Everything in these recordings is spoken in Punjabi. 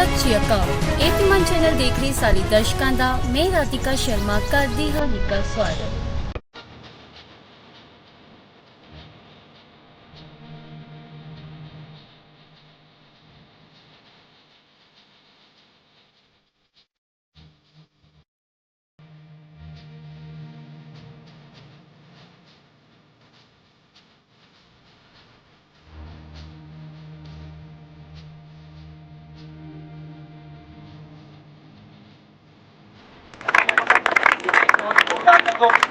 ਸਤਿ ਸ਼੍ਰੀ ਅਕਾਲ। ਏਪੀਮਨ ਚੈਨਲ ਦੇਖ ਰਹੇ ਸਾਰੇ ਦਰਸ਼ਕਾਂ ਦਾ, ਮੈਂ ਰਾਧਿਕਾ ਸ਼ਰਮਾ ਕਰਦੀ ਹਾਂ ਨਿੱਘਾ ਸਵਾਗਤ। México.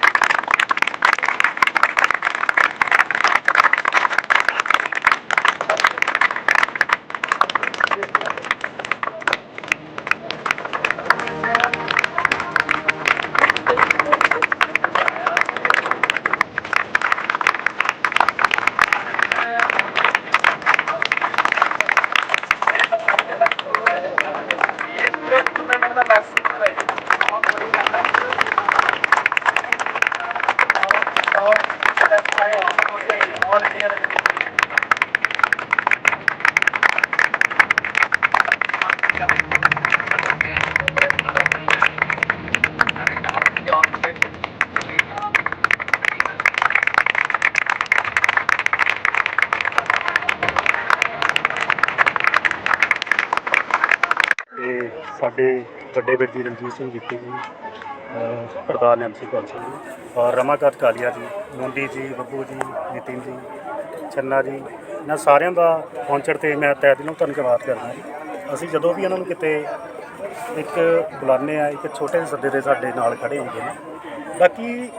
ਤੇ ਸਾਡੇ ਵੱਡੇ ਵੀਰ ਜੀ ਰਣਜੀਤ ਸਿੰਘ ਜੀਤੀ ਜੀ, ਅਹ ਪ੍ਰਧਾਨ ਐਮਸੀ ਕੌਂਸਲ ਜੀ ਔਰ ਰਮਾਕਾਂਤ ਕਾਲੀਆ ਜੀ ਮੁੰਡੀ ਜੀ, ਬੱਬੂ ਜੀ, ਨਿਤਿਨ ਜੀ ਚੰਨਾ ਜੀ, ਇਹਨਾਂ ਸਾਰਿਆਂ ਦਾ ਪਹੁੰਚਣ ਤੇ ਮੈਂ ਤਹਿ ਦਿਲੋਂ ਧੰਨਵਾਦ ਕਰਦਾ ਜੀ ਅਸੀਂ ਜਦੋਂ ਵੀ ਇਹਨਾਂ ਨੂੰ ਕਿਤੇ ਇੱਕ ਬੁਲਾਉਂਦੇ ਆ ਇੱਕ ਛੋਟੇ ਜਿਹੇ ਸੱਦੇ ਦੇ ਸਾਡੇ ਨਾਲ ਖੜੇ ਹੁੰਦੇ ਨੇ। ਬਾਕੀ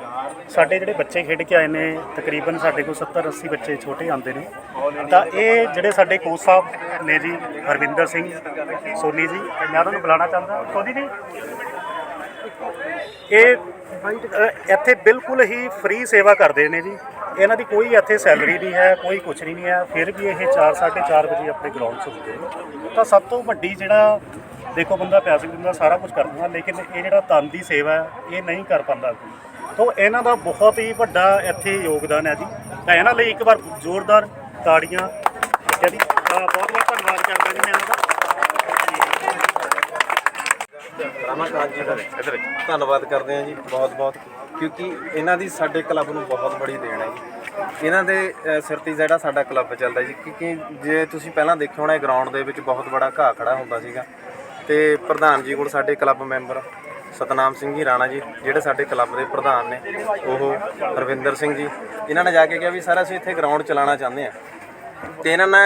ਸਾਡੇ ਜਿਹੜੇ ਬੱਚੇ ਖੇਡ ਕੇ ਆਏ ਨੇ, ਤਕਰੀਬਨ ਸਾਡੇ ਕੋਲ 70 80 ਬੱਚੇ ਛੋਟੇ ਆਉਂਦੇ ਨੇ। ਤਾਂ ਇਹ ਜਿਹੜੇ ਸਾਡੇ ਕੋਚ ਸਾਹਿਬ ਨੇ ਜੀ, ਹਰਵਿੰਦਰ ਸਿੰਘ ਸੋਨੀ ਜੀ, ਮੈਂ ਉਹਨਾਂ ਨੂੰ ਬੁਲਾਉਣਾ ਚਾਹੁੰਦਾ। ਸੋਨੀ ਜੀ? ਇਹ ਇੱਥੇ ਬਿਲਕੁਲ ਹੀ ਫ੍ਰੀ ਸੇਵਾ ਕਰਦੇ ਨੇ ਜੀ। ਇਹਨਾਂ ਦੀ ਕੋਈ ਇੱਥੇ ਸੈਲਰੀ ਨਹੀਂ ਹੈ, ਕੋਈ ਕੁਛ ਨਹੀਂ ਹੈ। ਫਿਰ ਵੀ ਇਹ 4 4:30 ਵਜੇ ਆਪਣੇ ਗਰਾਊਂਡ 'ਚ ਹੁੰਦੇ ਨੇ। ਤਾਂ ਸਭ ਤੋਂ ਵੱਡੀ ਜਿਹੜਾ ਦੇਖੋ ਬੰਦਾ ਪੈਸੇ ਦਿੰਦਾ ਸਾਰਾ ਕੁਝ ਕਰ ਦਿੰਦਾ, ਲੇਕਿਨ ਇਹ ਜਿਹੜਾ ਤਨ ਦੀ ਸੇਵਾ ਇਹ ਨਹੀਂ ਕਰ ਪਾਉਂਦਾ ਕੋਈ। ਤੋਂ ਇਹਨਾਂ ਦਾ ਬਹੁਤ ਹੀ ਵੱਡਾ ਇੱਥੇ ਯੋਗਦਾਨ ਹੈ ਜੀ। ਤਾਂ ਇਹਨਾਂ ਲਈ ਇੱਕ ਵਾਰ ਜ਼ੋਰਦਾਰ ਤਾੜੀਆਂ ਠੀਕ ਹੈ ਜੀ। ਬਹੁਤ ਬਹੁਤ ਧੰਨਵਾਦ ਕਰਦਾ ਜੀ ਮੈਂ ਇਹਨਾਂ ਦਾ। ਰਮਾਕਾਂਤ ਜੀ ਦਾ ਧੰਨਵਾਦ ਕਰਦੇ ਹਾਂ ਜੀ ਬਹੁਤ ਬਹੁਤ। ਕਿਉਂਕਿ ਇਹਨਾਂ ਦੀ ਸਾਡੇ ਕਲੱਬ ਨੂੰ ਬਹੁਤ ਬੜੀ ਦੇਣ ਹੈ ਜੀ। ਇਹਨਾਂ ਦੇ ਸਿਰ ਤੇ ਜਿਹੜਾ ਸਾਡਾ ਕਲੱਬ ਚੱਲਦਾ ਜੀ ਕਿਉਂਕਿ ਜੇ ਤੁਸੀਂ ਪਹਿਲਾਂ ਦੇਖਿਆ ਹੋਣਾ ਗਰਾਊਂਡ ਦੇ ਵਿੱਚ ਬਹੁਤ ਬੜਾ ਘਾਹ ਖੜਾ ਹੁੰਦਾ ਸੀਗਾ। ਤੇ ਪ੍ਰਧਾਨ ਜੀ ਕੋਲ ਸਾਡੇ ਕਲੱਬ ਮੈਂਬਰ ਸਤਨਾਮ ਸਿੰਘ ਜੀ ਰਾਣਾ ਜੀ ਜਿਹੜੇ ਸਾਡੇ ਕਲੱਬ ਦੇ ਪ੍ਰਧਾਨ ਨੇ ਉਹ ਰਵਿੰਦਰ ਸਿੰਘ ਜੀ। ਇਹਨਾਂ ਨੇ ਜਾ ਕੇ ਕਿਹਾ ਵੀ ਸਾਰਾ ਅਸੀਂ ਇੱਥੇ ਗਰਾਊਂਡ ਚਲਾਉਣਾ ਚਾਹੁੰਦੇ ਆ ਤੇ ਇਹਨਾਂ ਨੇ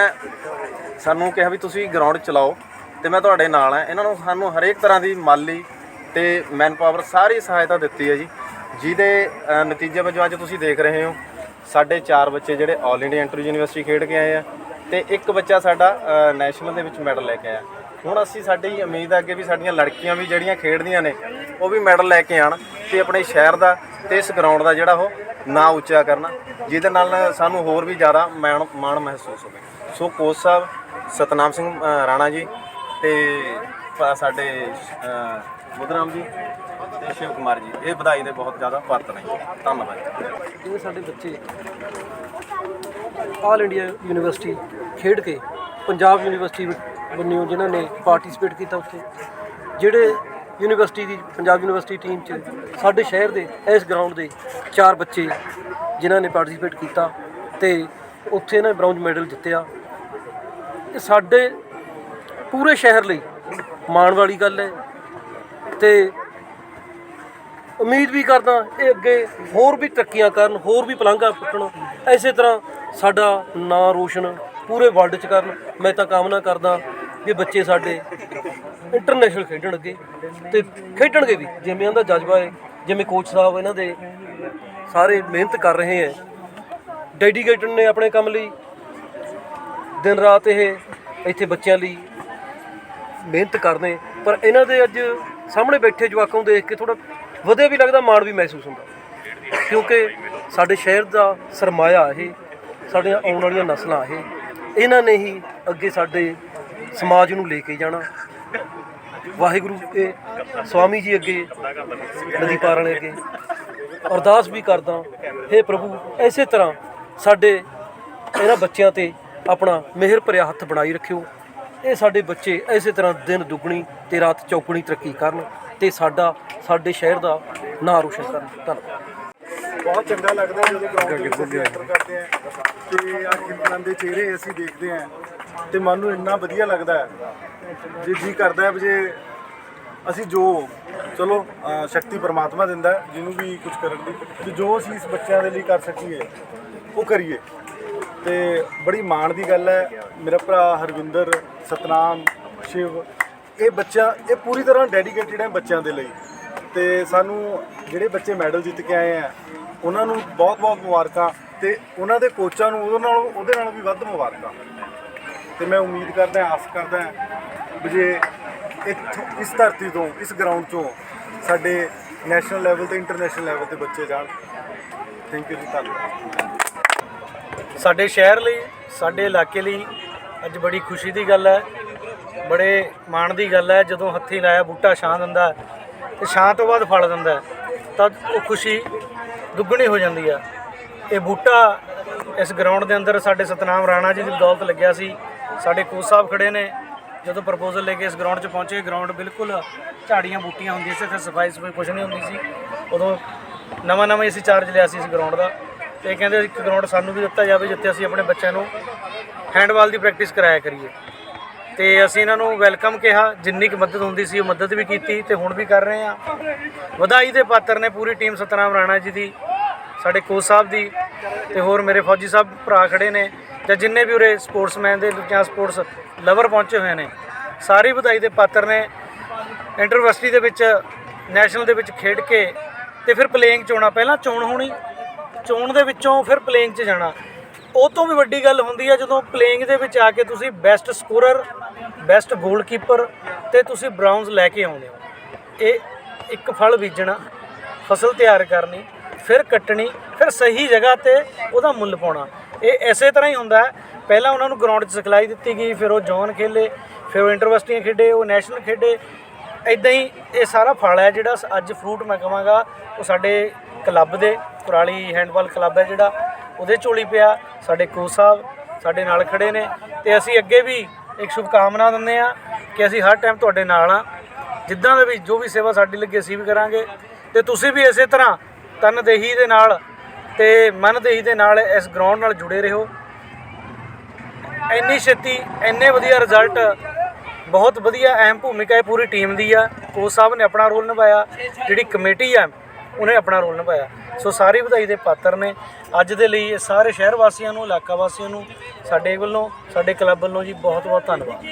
ਸਾਨੂੰ ਕਿਹਾ ਵੀ ਤੁਸੀਂ ਗਰਾਊਂਡ ਚਲਾਓ। ਤੇ ਮੈਂ ਤੁਹਾਡੇ ਨਾਲ ਹਾਂ। ਇਹਨਾਂ ਨੂੰ ਸਾਨੂੰ ਹਰੇਕ ਤਰ੍ਹਾਂ ਦੀ ਮਾਲੀ ਤੇ ਮੈਨ ਪਾਵਰ ਸਾਰੀ ਸਹਾਇਤਾ ਦਿੱਤੀ ਹੈ ਜੀ। ਜਿਹਦੇ ਨਤੀਜੇ ਵਜੋਂ ਅੱਜ ਤੁਸੀਂ ਦੇਖ ਰਹੇ ਹੋ, ਸਾਡੇ ਚਾਰ ਬੱਚੇ ਜਿਹੜੇ ਆਲ ਇੰਡੀਆ ਇੰਟਰ ਯੂਨੀਵਰਸਿਟੀ ਖੇਡ ਕੇ ਆਏ ਆ ਤੇ ਇੱਕ ਬੱਚਾ ਸਾਡਾ ਨੈਸ਼ਨਲ ਦੇ ਵਿੱਚ ਮੈਡਲ ਲੈ ਕੇ ਆਇਆ। ਹੁਣ ਅਸੀਂ ਸਾਡੀ ਉਮੀਦ ਆ ਕਿ ਵੀ ਸਾਡੀਆਂ ਲੜਕੀਆਂ ਵੀ ਜਿਹੜੀਆਂ ਖੇਡਦੀਆਂ ਨੇ, ਉਹ ਵੀ ਮੈਡਲ ਲੈ ਕੇ ਆਣ ਤੇ ਆਪਣੇ ਸ਼ਹਿਰ ਦਾ ਤੇ ਇਸ ਗਰਾਊਂਡ ਦਾ ਜਿਹੜਾ ਉਹ ਨਾਂ ਉੱਚਾ ਕਰਨਾ, ਜਿਹਦੇ ਨਾਲ ਸਾਨੂੰ ਹੋਰ ਵੀ ਜ਼ਿਆਦਾ ਮਾਣ ਮਾਣ ਮਹਿਸੂਸ ਹੋਵੇ। ਸੋ ਕੋਚ ਸਾਹਿਬ, ਸਤਨਾਮ ਸਿੰਘ ਰਾਣਾ ਜੀ ਤੇ ਪ- ਸਾਡੇ ਅ, ਬੁੱਧਰਾਮ ਜੀ ਤੇ ਸ਼ਿਵ ਕੁਮਾਰ ਜੀ। ਇਹ ਵਧਾਈ ਦੇ ਬਹੁਤ ਜ਼ਿਆਦਾ ਪਾਤਰ ਨੇ ਧੰਨਵਾਦ ਜੀ। ਇਹ ਸਾਡੇ ਬੱਚੇ ਆਲ ਇੰਡੀਆ ਯੂਨੀਵਰਸਿਟੀ ਖੇਡ ਕੇ ਪੰਜਾਬ ਯੂਨੀਵਰਸਿਟੀ ਬੰਨਿਓ ਜਿਨ੍ਹਾਂ ਨੇ ਪਾਰਟਿਸਿਪੇਟ ਕੀਤਾ ਉੱਥੇ ਜਿਹੜੇ ਯੂਨੀਵਰਸਿਟੀ ਦੀ ਪੰਜਾਬ ਯੂਨੀਵਰਸਿਟੀ ਟੀਮ 'ਚ ਸਾਡੇ ਸ਼ਹਿਰ ਦੇ ਇਸ ਗਰਾਊਂਡ ਦੇ ਚਾਰ ਬੱਚੇ ਜਿਨ੍ਹਾਂ ਨੇ ਪਾਰਟਿਸਿਪੇਟ ਕੀਤਾ ਤੇ ਉੱਥੇ ਇਹਨਾਂ ਨੇ ਬ੍ਰੌਂਜ ਮੈਡਲ ਜਿੱਤਿਆ। ਇਹ ਸਾਡੇ ਪੂਰੇ ਸ਼ਹਿਰ ਲਈ ਮਾਣ ਵਾਲੀ ਗੱਲ ਹੈ ਤੇ ਉਮੀਦ ਵੀ ਕਰਦਾ ਇਹ ਅੱਗੇ ਹੋਰ ਵੀ ਤਰੱਕੀਆਂ ਕਰਨ, ਹੋਰ ਵੀ ਪਲਾਂਘਾਂ ਪੁੱਟਣ। ਐਸੇ ਤਰ੍ਹਾਂ ਸਾਡਾ ਨਾਂ ਰੋਸ਼ਨ ਪੂਰੇ ਵਰਲਡ 'ਚ ਕਰਨ। ਮੈਂ ਤਾਂ ਕਾਮਨਾ ਕਰਦਾ ਵੀ ਬੱਚੇ ਸਾਡੇ ਇੰਟਰਨੈਸ਼ਨਲ ਖੇਡਣ ਅੱਗੇ ਤੇ ਖੇਡਣਗੇ ਵੀ। ਜਿਵੇਂ ਉਹਦਾ ਜਜ਼ਬਾ ਹੈ, ਜਿਵੇਂ ਕੋਚ ਸਾਹਿਬ ਇਹਨਾਂ ਦੇ ਸਾਰੇ ਮਿਹਨਤ ਕਰ ਰਹੇ ਹੈ। ਡੈਡੀਕੇਟਡ ਨੇ ਆਪਣੇ ਕੰਮ ਲਈ। ਦਿਨ ਰਾਤ ਇਹ ਇੱਥੇ ਬੱਚਿਆਂ ਲਈ ਮਿਹਨਤ ਕਰਦੇ ਪਰ ਇਹਨਾਂ ਦੇ ਅੱਜ ਸਾਹਮਣੇ ਬੈਠੇ ਜਵਾਕਾਂ ਨੂੰ ਦੇਖ ਕੇ ਥੋੜਾ ਵਧੀਆ ਵੀ ਲੱਗਦਾ, ਮਾਣ ਵੀ ਮਹਿਸੂਸ ਹੁੰਦਾ। ਕਿਉਂਕਿ ਸਾਡੇ ਸ਼ਹਿਰ ਦਾ ਸਰਮਾਇਆ ਇਹ, ਸਾਡੀਆਂ ਆਉਣ ਵਾਲੀਆਂ ਨਸਲਾਂ ਇਹ, ਇਹਨਾਂ ਨੇ ਹੀ ਅੱਗੇ ਸਾਡੇ ਸਮਾਜ ਨੂੰ ਲੈ ਕੇ ਜਾਣਾ। ਵਾਹਿਗੁਰੂ ਇਹ ਸਵਾਮੀ ਜੀ ਅੱਗੇ, ਨਦੀ ਪਾਰ ਵਾਲੇ ਅੱਗੇ। ਅਰਦਾਸ ਵੀ ਕਰਦਾ हे ਪ੍ਰਭੂ ਐਸੇ ਤਰ੍ਹਾਂ ਸਾਡੇ ਇਹਨਾਂ ਬੱਚਿਆਂ ਤੇ ਆਪਣਾ ਮਿਹਰ ਭਰਿਆ ਹੱਥ ਬਣਾਈ ਰੱਖਿਓ। ਇਹ ਸਾਡੇ ਬੱਚੇ ਇਸੇ ਤਰ੍ਹਾਂ ਦਿਨ ਦੁੱਗਣੀ ਤੇ ਰਾਤ ਚੌਗਣੀ ਤਰੱਕੀ ਕਰਨ ਤੇ ਸਾਡਾ, ਸਾਡੇ ਸ਼ਹਿਰ ਦਾ ਨਾਂ ਰੋਸ਼ਨ ਕਰਨ। ਧੰਨਵਾਦ। ਬਹੁਤ ਚੰਗਾ ਲੱਗਦਾ ਹੈ ਜਦੋਂ ਗਰਾਊਂਡ ਦੇ ਵਿੱਚ ਐਂਟਰ ਕਰਦੇ ਹਾਂ ਤੇ ਆ ਖਿੰਡਰਾਂ ਦੇ ਚਿਹਰੇ ਅਸੀਂ ਦੇਖਦੇ ਹਾਂ ਤੇ ਮਨ ਨੂੰ ਇੰਨਾ ਵਧੀਆ ਲੱਗਦਾ ਹੈ। ਜੇ ਜੀ ਕਰਦਾ ਹੈ ਵੀ ਜੇ ਅਸੀਂ ਜੋ ਚਲੋ ਸ਼ਕਤੀ ਪਰਮਾਤਮਾ ਦਿੰਦਾ ਜਿਹਨੂੰ ਵੀ ਕੁਝ ਕਰਨ ਦੀ, ਤੇ ਜੋ ਅਸੀਂ ਇਸ ਬੱਚਿਆਂ ਦੇ ਲਈ ਕਰ ਸਕੀਏ, ਉਹ ਕਰੀਏ। ਤੇ ਬੜੀ ਮਾਣ ਦੀ ਗੱਲ ਹੈ। ਮੇਰਾ ਭਰਾ ਹਰਵਿੰਦਰ, ਸਤਨਾਮ, ਸ਼ਿਵ, ਇਹ ਬੱਚਾ, ਇਹ ਪੂਰੀ ਤਰ੍ਹਾਂ ਡੈਡੀਕੇਟਿਡ ਹੈ ਬੱਚਿਆਂ ਦੇ ਲਈ। ਤੇ ਸਾਨੂੰ ਜਿਹੜੇ ਬੱਚੇ ਮੈਡਲ ਜਿੱਤ ਕੇ ਆਏ ਆ, ਉਹਨਾਂ ਨੂੰ ਬਹੁਤ-ਬਹੁਤ ਮੁਬਾਰਕਾਂ ਤੇ ਉਹਨਾਂ ਦੇ ਕੋਚਾਂ ਨੂੰ ਉਹਦੇ ਨਾਲ ਉਹਦੇ ਨਾਲ ਵੀ ਵੱਧ ਮੁਬਾਰਕਾਂ। ਤੇ ਮੈਂ ਉਮੀਦ ਕਰਦਾ, ਆਸ ਕਰਦਾ ਵੀ ਜੇ ਇੱਥੋਂ ਇਸ ਧਰਤੀ ਤੋਂ, ਇਸ ਗਰਾਊਂਡ ਤੋਂ ਸਾਡੇ ਨੈਸ਼ਨਲ ਲੈਵਲ ਤੇ ਇੰਟਰਨੈਸ਼ਨਲ ਲੈਵਲ ਤੇ ਬੱਚੇ ਜਾਣ। ਥੈਂਕ ਯੂ ਜੀ, ਧੰਨਵਾਦ। ਸਾਡੇ ਸ਼ਹਿਰ ਲਈ, ਸਾਡੇ ਇਲਾਕੇ ਲਈ ਅੱਜ ਬੜੀ ਖੁਸ਼ੀ ਦੀ ਗੱਲ ਹੈ, ਬੜੇ ਮਾਣ ਦੀ ਗੱਲ ਹੈ, ਜਦੋਂ ਹੱਥੀਂ ਲਾਇਆ ਬੂਟਾ ਛਾਂ ਦਿੰਦਾ ਹੈ ਤੇ ਛਾਂ ਤੋਂ ਬਾਅਦ ਫਲ ਦਿੰਦਾ ਤਾਂ ਉਹ ਖੁਸ਼ੀ ਦੁੱਗਣੀ ਹੋ ਜਾਂਦੀ ਆ ਇਹ ਬੂਟਾ ਇਸ ਗਰਾਊਂਡ ਦੇ ਅੰਦਰ ਸਾਡੇ ਸਤਨਾਮ ਰਾਣਾ ਜੀ ਦੀ ਦੌਲਤ ਲੱਗਿਆ ਸੀ, ਸਾਡੇ ਕੋਚ ਸਾਹਿਬ ਖੜੇ ਨੇ, ਜਦੋਂ ਪ੍ਰਪੋਜ਼ਲ ਲੈ ਕੇ ਇਸ ਗਰਾਊਂਡ 'ਚ ਪਹੁੰਚੇ ਗਰਾਊਂਡ ਬਿਲਕੁਲ ਝਾੜੀਆਂ ਬੂਟੀਆਂ ਹੁੰਦੀਆਂ ਸੀ ਫਿਰ ਸਫ਼ਾਈ ਸਫ਼ਾਈ ਕੁਝ ਨਹੀਂ ਹੁੰਦੀ ਸੀ, ਉਦੋਂ ਨਵਾਂ ਨਵਾਂ ਅਸੀਂ ਚਾਰਜ ਲਿਆ ਸੀ ਇਸ ਗਰਾਊਂਡ ਦਾ। ਤੇ ਕਹਿੰਦੇ ਇੱਕ ਗਰਾਊਂਡ ਸਾਨੂੰ ਵੀ ਦਿੱਤਾ ਜਾਵੇ ਜਿੱਥੇ ਅਸੀਂ ਆਪਣੇ ਬੱਚਿਆਂ ਨੂੰ ਹੈਂਡਬਾਲ ਦੀ ਪ੍ਰੈਕਟਿਸ ਕਰਾਇਆ ਕਰੀਏ। ਤੇ ਅਸੀਂ ਇਹਨਾਂ ਨੂੰ ਵੈਲਕਮ ਕਿਹਾ, ਜਿੰਨੀ ਕੁ ਮਦਦ ਹੁੰਦੀ ਸੀ ਉਹ ਮਦਦ ਵੀ ਕੀਤੀ ਤੇ ਹੁਣ ਵੀ ਕਰ ਰਹੇ ਆ ਵਧਾਈ ਦੇ ਪਾਤਰ ਨੇ ਪੂਰੀ ਟੀਮ ਸਤਨਾਮ ਰਾਣਾ ਜੀ ਦੀ, ਸਾਡੇ ਕੋਚ ਸਾਹਿਬ ਦੀ ਤੇ ਹੋਰ ਮੇਰੇ ਫੌਜੀ ਸਾਹਿਬ ਭਰਾ ਖੜੇ ਨੇ ਜਾਂ ਜਿੰਨੇ ਵੀ ਉਰੇ ਸਪੋਰਟਸਮੈਨ ਦੇ ਜਾਂ ਸਪੋਰਟਸ ਲਵਰ ਪਹੁੰਚੇ ਹੋਏ ਨੇ, ਸਾਰੀ ਵਧਾਈ ਦੇ ਪਾਤਰ ਨੇ ਇੰਟਰਵਰਸਿਟੀ ਦੇ ਵਿੱਚ ਨੈਸ਼ਨਲ ਦੇ ਵਿੱਚ ਖੇਡ ਕੇ ਤੇ ਫਿਰ ਪਲੇਇੰਗ ਚੋਣਾ ਪਹਿਲਾਂ ਚੋਣ ਹੋਣੀ ਚੋਣ ਦੇ ਵਿੱਚੋਂ ਫਿਰ ਪਲੇਇੰਗ 'ਚ ਜਾਣਾ। ਉਹ ਤੋਂ ਵੀ ਵੱਡੀ ਗੱਲ ਹੁੰਦੀ ਹੈ ਜਦੋਂ ਪਲੇਇੰਗ ਦੇ ਵਿੱਚ ਆ ਕੇ ਤੁਸੀਂ ਬੈਸਟ ਸਕੋਰਰ ਬੈਸਟ ਗੋਲਕੀਪਰ ਤੇ ਤੁਸੀਂ ਬ੍ਰਾਊਨਜ਼ ਲੈ ਕੇ ਆਉਂਦੇ ਹੋ। ਇਹ ਇੱਕ ਫਲ ਬੀਜਣਾ, ਫਸਲ ਤਿਆਰ ਕਰਨੀ, ਫਿਰ ਕੱਟਣੀ, ਫਿਰ ਸਹੀ ਜਗ੍ਹਾ ਤੇ ਉਹਦਾ ਮੁੱਲ ਪਾਉਣਾ। ਇਹ ਐਸੇ ਤਰ੍ਹਾਂ ਹੀ ਹੁੰਦਾ ਪਹਿਲਾਂ ਉਹਨਾਂ ਨੂੰ ਗਰਾਊਂਡ 'ਚ ਸਿਖਲਾਈ ਦਿੱਤੀ ਗਈ, ਫਿਰ ਉਹ ਜ਼ੋਨ ਖੇਲੇ, ਫਿਰ ਉਹ ਇੰਟਰਵਰਸਿਟੀਆਂ ਖੇਡੇ, ਉਹ ਨੈਸ਼ਨਲ ਖੇਡੇ। ਇਦਾਂ ਹੀ ਇਹ ਸਾਰਾ ਫਲ ਹੈ ਜਿਹੜਾ ਅੱਜ ਫਰੂਟ ਮੈਂ ਕਹਾਂਗਾ, ਉਹ ਸਾਡੇ ਕਲੱਬ ਦੇ, ਕੁਰਾਲੀ ਹੈਂਡਬਾਲ ਕਲੱਬ ਹੈ ਜਿਹੜਾ, ਉਹਦੇ ਝੋਲੀ ਪਿਆ, ਸਾਡੇ ਕੋਚ ਸਾਹਿਬ ਸਾਡੇ ਨਾਲ ਖੜੇ ਨੇ ਤੇ ਅਸੀਂ ਅੱਗੇ ਵੀ ਇੱਕ ਸ਼ੁਭਕਾਮਨਾ ਦਿੰਦੇ ਆ ਕਿ ਅਸੀਂ ਹਰ ਟਾਈਮ ਤੁਹਾਡੇ ਨਾਲ ਆ ਜਿੱਦਾਂ ਦਾ ਵੀ ਜੋ ਵੀ ਸੇਵਾ ਸਾਡੀ ਲੱਗੇ ਅਸੀਂ ਵੀ ਕਰਾਂਗੇ। ਤੇ ਤੁਸੀਂ ਵੀ ਇਸੇ ਤਰ੍ਹਾਂ ਤਨਦੇਹੀ ਦੇ ਨਾਲ ਤੇ ਮਨਦੇਹੀ ਦੇ ਨਾਲ ਇਸ ਗਰਾਊਂਡ ਨਾਲ ਜੁੜੇ ਰਹੋ। ਇੰਨੀ ਛੇਤੀ ਇੰਨੇ ਵਧੀਆ ਰਿਜ਼ਲਟ ਬਹੁਤ ਵਧੀਆ ਅਹਿਮ ਭੂਮਿਕਾ ਇਹ ਪੂਰੀ ਟੀਮ ਦੀ ਆ। ਕੋਚ ਸਾਹਿਬ ਨੇ ਆਪਣਾ ਰੋਲ ਨਿਭਾਇਆ, ਜਿਹੜੀ ਕਮੇਟੀ ਆ ਉਹਨੇ ਆਪਣਾ ਰੋਲ ਨਿਭਾਇਆ। ਸੋ ਸਾਰੀ ਵਧਾਈ ਦੇ ਪਾਤਰ ਨੇ। ਅੱਜ ਦੇ ਲਈ ਇਹ ਸਾਰੇ ਸ਼ਹਿਰ ਵਾਸੀਆਂ ਨੂੰ, ਇਲਾਕਾ ਵਾਸੀਆਂ ਨੂੰ, ਸਾਡੇ ਵੱਲੋਂ, ਸਾਡੇ ਕਲੱਬ ਵੱਲੋਂ ਜੀ ਬਹੁਤ ਬਹੁਤ ਧੰਨਵਾਦ।